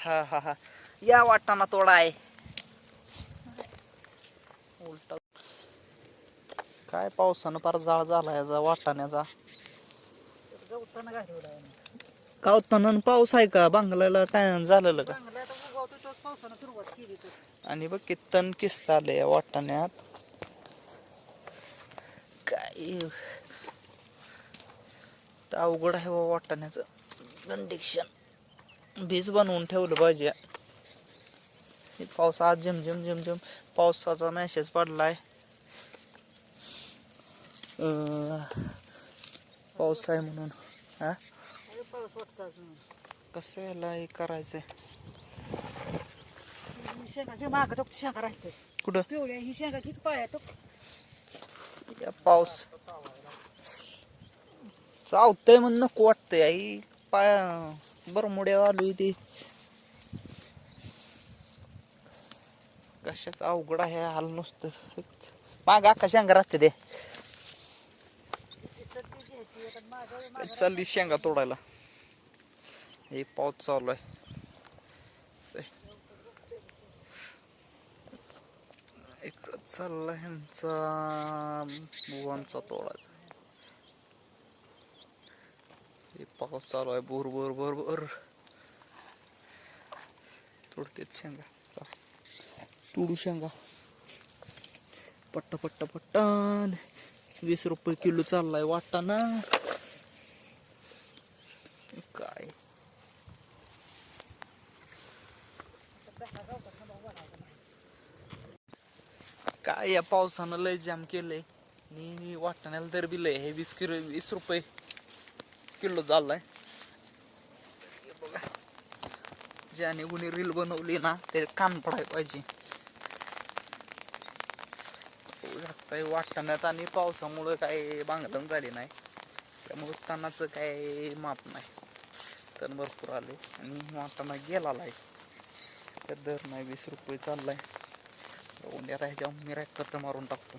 हा हा हा. या वाटाणा तोडा आहे. उलटा. काय पावसानं फार जाळ झाला याचा वाटाण्याचा? गवताना घालवला कावताना पाऊस आहे का? बांगलाला काय झालेलं का? आणि बघ की तण किस्त आले या वाटाण्यात. काय? तर अवघड आहे बा वाटाण्याचं. कंडिक्शन बीज बनवून ठेवलं पाहिजे. पाऊस आज झिमझिम झिमझिम पावसाचा मेसेज पडलाय. पाऊस आहे म्हणून हा? कसं याला हे करायचंय? मागं तो शेंगा राहते. कुठं? पिवळ्या ही शेंगा किती पाया तो या पाऊस. चावतंय म्हणून नको वाटतंय आई. पाय बरमुड्या आलोय ते. कशाच अवघड आहे हाल नुसतं. माग आका शेंगा राहते ते. चालली शेंगा तोडायला. हे पाऊस चालू आहे. इकडं चालला ह्यांचा. बुवांचा तोडायचा. हे पाऊस चालू आहे. बोर बोर बोर बोर. तोडतेच शेंगा. तुडू शेंगा. पट्टा पट्टा पट्टान. वीस रुपये किलो चाललाय वाटताना काय? काय या पावसानं लय जाम केलंय. आणि दर बी लय हे वीस किलो वीस रुपये. किलो चाललाय बघा. ज्याने कुणी रील बनवली ना ते कान पडाय पाहिजे. काही वाटण्यात वाटाण्यात आणि पावसामुळं काय बांगलन झाली नाही. त्यामुळे तणाचं काय माप नाही. तण भरपूर आले आणि वाटाणा गेला आहे दर नाही वीस रुपये चाललाय. उद्या ह्याच्यावर मी रॅक मारून टाकतो?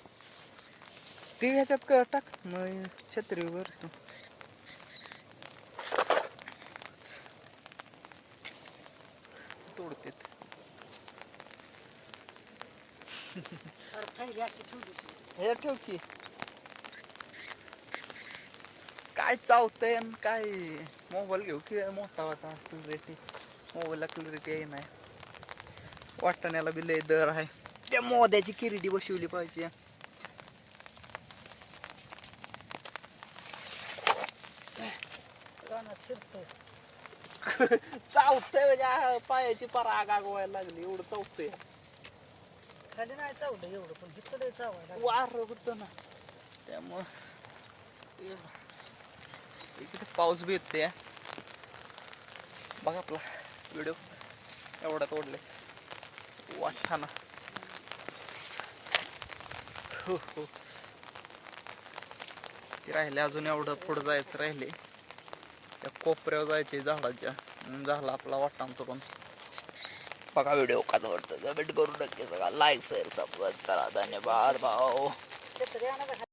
ते ह्याच्यात टाक. मग छत्रीवर ठेवली हे ठेव की. काय चावतंय आणि काय? मोबाईल घेऊ की मोठा होता क्लॅरिटी मोबाईलला क्लॅरिटी आहे नाही. वाटाण्याला बी लय दर आहे. त्या मोद्याची किरीटी बसवली पाहिजे. कानात शिरतंय. चावतंय म्हणजे आ, पायाची परा आग आगवायला लागली एवढं चावतंय खाली नाही चावलं एवढं पण इकडे चावायला वार होतं ना. त्यामुळं ते- इकडे पाऊस बी येते बघा आपला व्हिडिओ एवढा तोडले. वाटाणा हो हो. ते राहिले अजून एवढं पुढं जायचं राहिले त्या कोपऱ्यावर जायचे झाडाच्या. झाला आपला वाटाणा तोडून. बघा व्हिडिओ का आवडतं कमेंट करू नक्की सगळा लाईक शेअर सबस्क्राईब करा. धन्यवाद भाऊ.